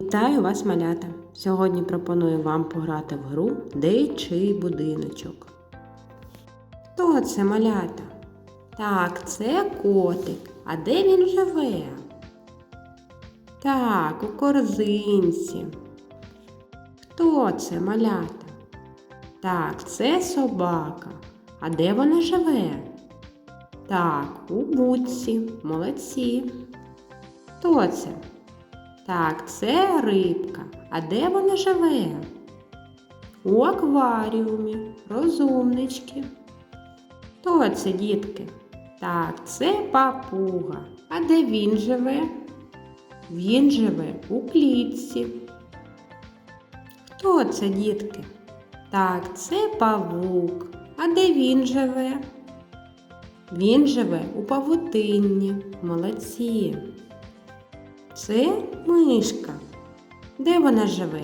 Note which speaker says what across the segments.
Speaker 1: Вітаю вас, малята! Сьогодні пропоную вам пограти в гру Де чий будиночок. Хто це малята? Так, це котик. А де він живе? Так, у корзинці. Хто це малята? Так, це собака. А де вона живе? Так, у будці. Молодці. Хто це? Так, це рибка. А де вона живе? У акваріумі. Розумнички. Хто це, дітки? Так, це папуга. А де він живе? Він живе у клітці. Хто це, дітки? Так, це павук. А де він живе? Він живе у павутинні. Молодці. Це мишка. Де вона живе?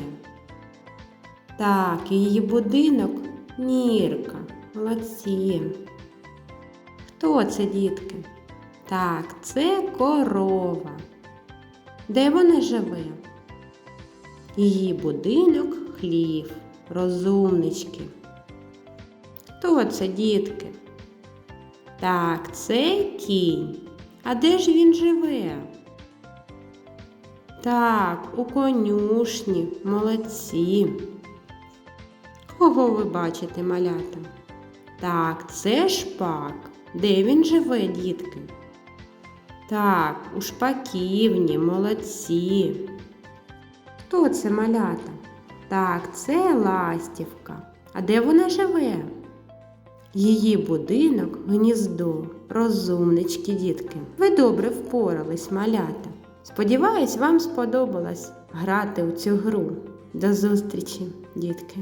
Speaker 1: Так, її будинок нірка. Молодці. Хто це, дітки? Так, це корова. Де вона живе? Її будинок хлів. Розумнички. Хто це, дітки? Так, це кінь. А де ж він живе? Так, у конюшні, молодці. Кого ви бачите, малята? Так, це шпак. Де він живе, дітки? Так, у шпаківні, молодці. Хто це малята? Так, це ластівка. А де вона живе? Її будинок гніздо, розумнички, дітки. Ви добре впорались, малята. Сподіваюсь, вам сподобалось грати у цю гру. До зустрічі, дітки!